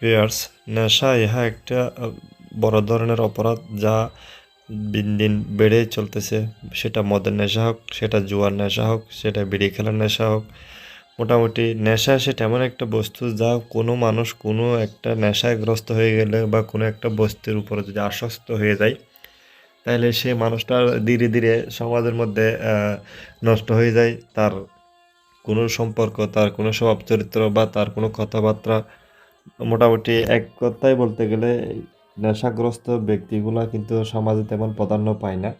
Viewers নেশা ইহা একটা বড় ধরনের অপরাধ যা দিন দিন বেড়ে চলতেছে। সেটা মদের নেশা হোক, সেটা জুয়ার নেশা হোক, সেটা বিড়ি খেলার নেশা হোক। মোটামুটি নেশা সেটা এমন একটা বস্তু যা কোনো মানুষ কোনো একটা নেশায় গ্রস্ত হয়ে গেলে বা কোনো একটা বস্তুর উপরে যদি আসক্ত হয়ে যায়, তাহলে সে মানুষটা ধীরে ধীরে সমাজের মধ্যে নষ্ট হয়ে যায়। তার কোনো সম্পর্ক, তার কোনো স্বভাব চরিত্র বা তার কোনো কথাবার্তা মোটামুটি এক কথায় বলতে গেলে নেশাগ্রস্ত ব্যক্তিগুলা কিন্তু সমাজে তেমন প্রাধান্য পায় না।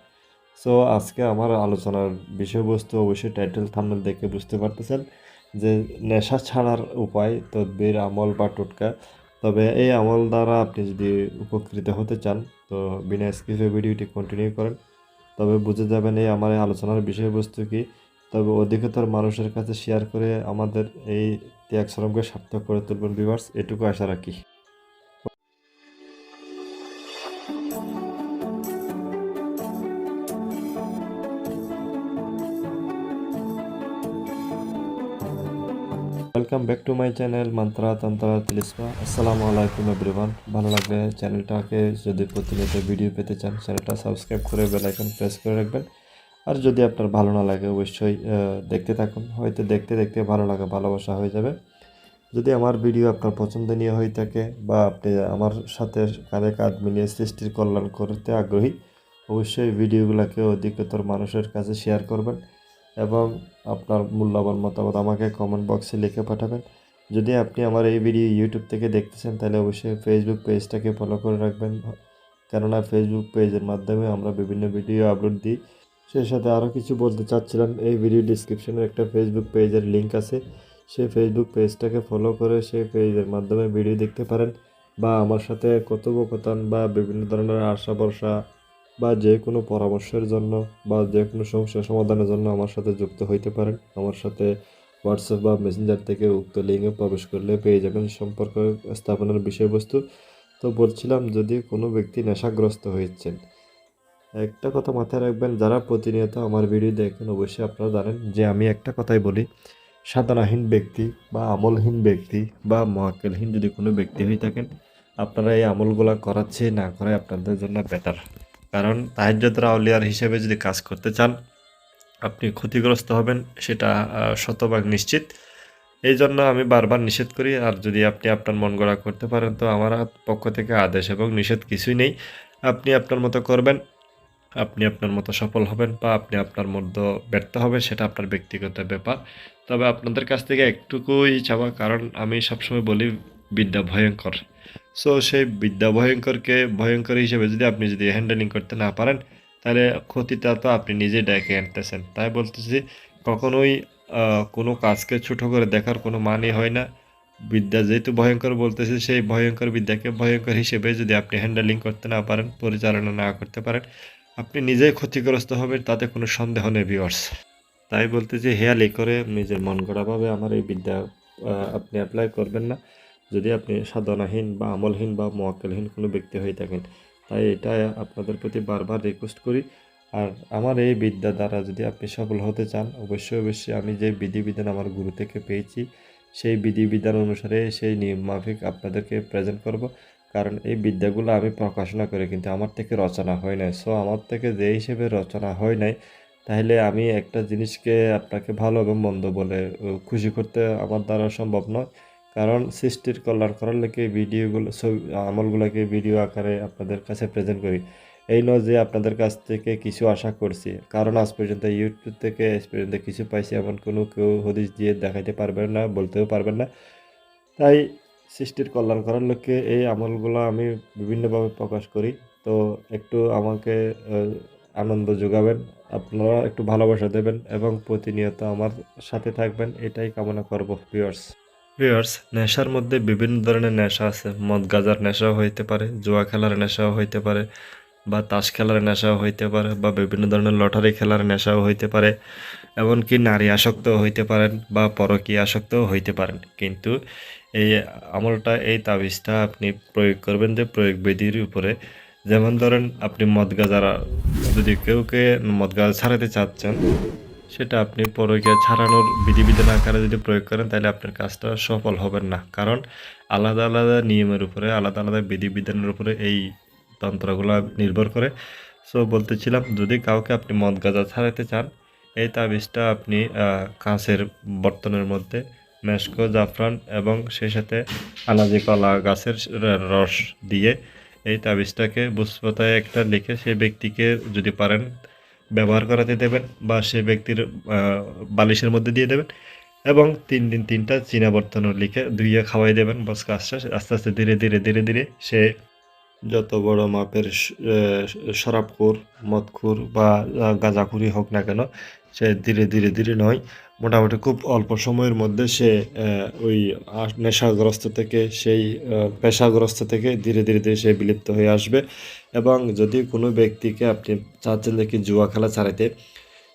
সো আজকে আমার আলোচনার বিষয়বস্তু অবশ্যই টাইটেল থাম্বনেল দেখে বুঝতে পারতেছেন যে নেশা ছাড়ার উপায়, তদবির, আমল বা টোটকা। তবে এই আমল দ্বারা আপনি যদি উপকৃত হতে চান, তো বিনা স্কিপে ভিডিওটি কন্টিনিউ করেন। তবে বুঝে যাবেন এই আমার আলোচনার বিষয়বস্তু কি। তবে অধিকতর মানুষের কাছে শেয়ার করে আমাদের এই ত্যাগ শ্রমকে সার্থক করে তুলবেন ভিউয়ার্স এটুকু আশা রাখি। Welcome back to my channel Mantra Tantra Tilisma আসসালামু আলাইকুম এভরিওয়ান ভালো লাগলে চ্যানেলটাকে যদি প্রতিনিয়ত ভিডিও পেতে চান চ্যানেলটা সাবস্ক্রাইব করে বেল আইকন প্রেস করে রাখবেন। আর যদি আপনার ভালো না লাগে, অবশ্যই দেখতে থাকুন। হয়তো দেখতে দেখতে ভালো লাগা, ভালোবাসা হয়ে যাবে। যদি আমার ভিডিও আপনার পছন্দনীয় হয়ে থাকে বা আপনি আমার সাথে কাঁধে কাঁধ মিলিয়ে সৃষ্টির কল্যাণ করতে আগ্রহী, অবশ্যই ভিডিওগুলোকে অধিকতর মানুষের কাছে শেয়ার করবেন এবং আপনার মূল্যবান মতামত আমাকে কমেন্ট বক্সে লিখে পাঠাবেন। যদি আপনি আমার এই ভিডিও ইউটিউব থেকে দেখতেছেন, তাহলে অবশ্যই ফেসবুক পেজটাকে ফলো করে রাখবেন। কেননা ফেসবুক পেজের মাধ্যমে আমরা বিভিন্ন ভিডিও আপলোড দিই। সেই সাথে আরও কিছু বলতে চাচ্ছিলাম। এই ভিডিও ডিসক্রিপশনে একটা ফেসবুক পেজের লিঙ্ক আছে। সেই ফেসবুক পেজটাকে ফলো করে সেই পেজের মাধ্যমে ভিডিও দেখতে পারেন বা আমার সাথে কথোপকথন বা বিভিন্ন ধরনের আশা ভরসা বা যে কোনো পরামর্শের জন্য বা যে কোনো সমস্যা সমাধানের জন্য আমার সাথে যুক্ত হইতে পারেন। আমার সাথে হোয়াটসঅ্যাপ বা মেসেঞ্জার থেকে উক্ত লিঙ্কে প্রবেশ করলে পেয়ে যাবেন সম্পর্ক স্থাপনের বিষয়বস্তু। তো বলছিলাম, যদি কোনো ব্যক্তি নেশাগ্রস্ত হয়েছেন একটা কথা মাথায় রাখবেন, যারা প্রতিনিয়ত আমার ভিডিও দেখেন, অবশ্যই আপনারা জানেন যে আমি একটা কথাই বলি, সাধনাহীন ব্যক্তি বা আমলহীন ব্যক্তি বা মহাকেলহীন যদি কোনো ব্যক্তি হয়ে থাকেন, আপনারা এই আমলগুলা করাচ্ছে না করাই আপনাদের জন্য বেটার কারণ তাহাজ্জুদের আউলিয়ার হিসেবে যদি কাজ করতে চান, আপনি ক্ষতিগ্রস্ত হবেন সেটা শতভাগ নিশ্চিত। এই জন্য আমি বারবার নিষেধ করি, আর যদি আপনি আপনার মন গড়া করতে পারেন, তো আমার পক্ষ থেকে আদেশ এবং নিষেধ কিছুই নেই। আপনি আপনার মতো করবেন আপনি আপনার মতো সফল হবেন বা আপনি আপনার মধ্যে ব্যর্থ হবেন, সেটা আপনার ব্যক্তিগত ব্যাপার। তবে আপনাদের কাছ থেকে একটুকুই চাওয়া, কারণ আমি সবসময় বলি, বিদ্যা ভয়ঙ্কর। সো সেই বিদ্যা ভয়ঙ্করকে, ভয়ঙ্কর হিসেবে যদি আপনি যদি হ্যান্ডেলিং করতে না পারেন, তাহলে ক্ষতিটা তো আপনি নিজে ডেকে আনতেছেন। তাই বলতেছি, কখনোই কোনো কাজকে ছোট করে দেখার কোনো মানে হয় না। বিদ্যা যেহেতু ভয়ঙ্কর বলতেছে, সেই ভয়ঙ্কর বিদ্যাকে ভয়ঙ্কর হিসেবে যদি আপনি হ্যান্ডেলিং করতে না পারেন, পরিচালনা না করতে পারেন আপনি নিজেই ক্ষতিগ্রস্ত হবেন, তাতে কোনো সন্দেহ নেই ভিউয়ার্স তাই বলতে যে হেয়ালি করে নিজের মন গড়াভাবে আমার এই বিদ্যা আপনি অ্যাপ্লাই করবেন না। যদি আপনি সাধনাহীন বা আমলহীন বা মোয়াক্কেলহীন কোনো ব্যক্তি হয়ে থাকেন, তাই এটা আপনাদের প্রতি বারবার রিকোয়েস্ট করি। আর আমার এই বিদ্যা দ্বারা যদি আপনি সফল হতে চান, অবশ্যই অবশ্যই আমি যে বিধিবিধান আমার গুরু থেকে পেয়েছি, সেই বিধিবিধান অনুসারে সেই নিয়ম মাফিক আপনাদেরকে প্রেজেন্ট করব। কারণ এই বিদ্যাগুলো আমি প্রকাশনা করে, কিন্তু আমার থেকে রচনা হয় নাই। সো আমার থেকে যে হিসেবে রচনা হয় নাই, তাহলে আমি একটা জিনিসকে আপনাকে ভালো এবং মন্দ বলে খুশি করতে আমার দ্বারা সম্ভব নয়। কারণ সৃষ্টির কল্যাণ করার লেগে ভিডিওগুলো, ছবি, আমলগুলোকে ভিডিও আকারে আপনাদের কাছে প্রেজেন্ট করি। এই নয় যে আপনাদের কাছ থেকে কিছু আশা করছি। কারণ আজ পর্যন্ত ইউটিউব থেকে আজ পর্যন্ত কিছু পাইছি, এমন কোনো কেউ হদিস দিয়ে দেখাইতে পারবেন না, বলতেও পারবেন না। তাই সৃষ্টির কল্যাণ করার লক্ষ্যে এই আমলগুলো আমি বিভিন্নভাবে প্রকাশ করি। তো একটু আমাকে আনন্দ যোগাবেন, আপনারা একটু ভালোবাসা দেবেন এবং প্রতিনিয়ত আমার সাথে থাকবেন, এটাই কামনা করব ভিউয়ার্স ভিউয়ার্স নেশার মধ্যে বিভিন্ন ধরনের নেশা আছে। মদ গাজার নেশাও হইতে পারে, জুয়া খেলার নেশাও হইতে পারে, বা তাস খেলার নেশাও হইতে পারে, বা বিভিন্ন ধরনের লটারি খেলার নেশাও হইতে পারে, এমনকি নারী আসক্তও হইতে পারেন, বা পরকীয় আসক্তও হইতে পারেন। কিন্তু এই আমলটা, এই তাবিজটা আপনি প্রয়োগ করবেন যে প্রয়োগ বিধির উপরে। যেমন ধরেন, আপনি মদ গাজার যদি কেউ কে মদ গাজা ছাড়াতে চাচ্ছেন, সেটা আপনি প্রয়োগে ছাড়ানোর বিধিবিধান আকারে যদি প্রয়োগ করেন, তাহলে আপনার কাজটা সফল হবেন না। কারণ আলাদা আলাদা নিয়মের উপরে, আলাদা আলাদা বিধিবিধানের উপরে এই তন্ত্রগুলো নির্ভর করে। সো, বলতেছিলাম, যদি কাউকে আপনি মদ গাঁজা ছাড়াতে চান, এই তাবিজটা আপনি কাঁচের বর্তনের মধ্যে মেশকো জাফরান এবং সেই সাথে আনাজি কলা গাছের রস দিয়ে এই তাবিজটাকে বুঝপতায় একটা লিখে সেই ব্যক্তিকে যদি পারেন ব্যবহার করাতে দেবেন বা সে ব্যক্তির বালিশের মধ্যে দিয়ে দেবেন এবং তিন দিন তিনটা চীনা বর্তন লিখে ধুইয়ে খাওয়াই দেবেন। বাস কাজটা আস্তে আস্তে ধীরে ধীরে ধীরে ধীরে সে যত বড় মাপের স- মদখুর বা গাঁজাখুরি হোক না কেন সে ধীরে ধীরে ধীরে নয়। মোটামুটি খুব অল্প সময়ের মধ্যে সে ওই নেশাগ্রস্ত থেকে সেই পেশাগ্রস্ত থেকে ধীরে ধীরে ধীরে সে বিলুপ্ত হয়ে আসবে। এবং যদি কোনো ব্যক্তিকে আপনি চাচ্ছেন যে কি জুয়া খেলা ছাড়াইতে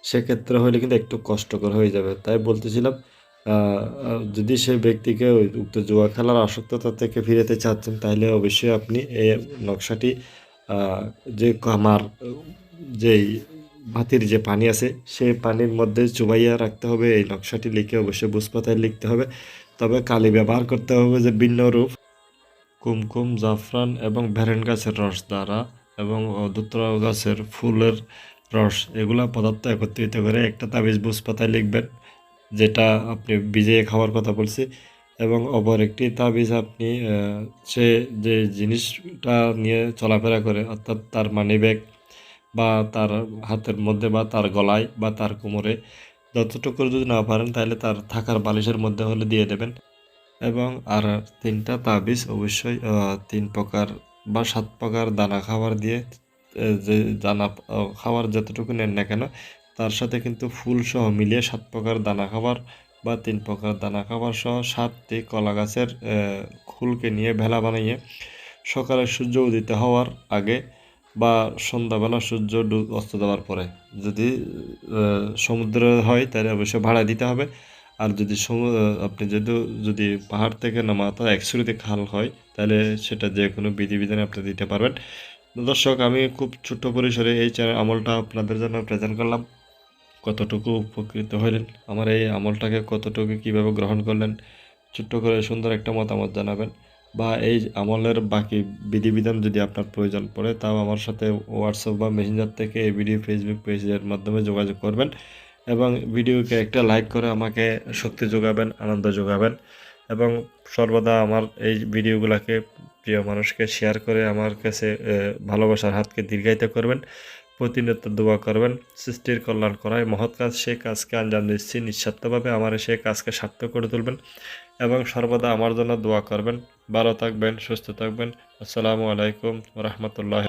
সেক্ষেত্রে হলে কিন্তু একটু কষ্টকর হয়ে যাবে। তাই বলতেছিলাম যদি সে ব্যক্তিকে ওই উক্ত জুয়া খেলার আসক্ততা থেকে ফিরাতে চাচ্ছেন, তাহলে অবশ্যই আপনি এই নকশাটি যে আমার যেই ভাতির যে পানি আছে, সেই পানির মধ্যে চুবাইয়া রাখতে হবে। এই নকশাটি লিখে অবশ্যই বুঝপাতায় লিখতে হবে। তবে কালি ব্যবহার করতে হবে যে ভিন্ন রূপ। কুমকুম, জাফরান এবং ভ্যারেন গাছের রস দ্বারা এবং ধুতরা গাছের ফুলের রস, এগুলা পদার্থ একত্রিত করে একটা তাবিজ বুঝ পাতায় লিখবেন, যেটা আপনি ভিজিয়ে খাওয়ার কথা বলছি। এবং অপর একটি তাবিজ আপনি সে যে জিনিসটা নিয়ে চলাফেরা করে, অর্থাৎ তার মানি ব্যাগ বা তার হাতের মধ্যে বা তার গলায় বা তার কোমরে যতটুকু যদি না পারেন, তাহলে তার থাকার বালিশের মধ্যে হলে দিয়ে দেবেন। এবং আর তিনটা তাবিজ অবশ্যই তিন প্রকার বা সাত প্রকার দানা খাবার দিয়ে যে দানা খাবার যতটুকু নেন না কেন, তার সাথে কিন্তু ফুল সহ মিলিয়ে সাত প্রকার দানা খাবার বা তিন প্রকার দানা খাবার সহ সাতটি কলা গাছের খুলকে নিয়ে ভেলা বানিয়ে সকালে সূর্য উদিত হওয়ার আগে বা সন্ধ্যাবেলা সূর্য অস্ত যাওয়ার পরে যদি সমুদ্র হয় তাহলে অবশ্যই ভাড়া দিতে হবে। আর যদি আপনি যদি যদি পাহাড় থেকে নামা অর্থাৎ একসুরিতে খাল হয়, তাহলে সেটা যে কোনো বিধিবিধানে আপনি দিতে পারবেন। দর্শক, আমি খুব ছোট্ট পরিসরে এই চ্যানেল আমলটা আপনাদের জন্য প্রেজেন্ট করলাম। কতটুকু উপকৃত হলেন, আমার এই আমলটাকে কতটুকু কীভাবে গ্রহণ করলেন, ছোট্ট করে সুন্দর একটা মতামত জানাবেন। বা এই আমলের বাকি বিধিবিধান যদি আপনার প্রয়োজন পড়ে, তাও আমার সাথে হোয়াটসঅ্যাপ বা মেসেঞ্জার থেকে এই ভিডিও ফেসবুক পেজের মাধ্যমে যোগাযোগ করবেন এবং ভিডিওকে একটা লাইক করে আমাকে শক্তি যোগাবেন, আনন্দ যোগাবেন এবং সর্বদা আমার এই ভিডিওগুলোকে প্রিয় মানুষকে শেয়ার করে আমার কাছে ভালোবাসার হাতকে দীর্ঘায়িত করবেন, প্রতিনিয়ত দোয়া করবেন, সৃষ্টির কল্যাণ করায় মহৎ কাজ, সে কাজকে আঞ্জাম দিচ্ছি, নিঃস্বার্থভাবে আমার সে কাজকে সার্থক করে তুলবেন। এবং সর্বদা আমার জন্য দোয়া করবেন। ভালো থাকবেন সুস্থ থাকবেন। আসসালামু আলাইকুম রহমতুল্লাহ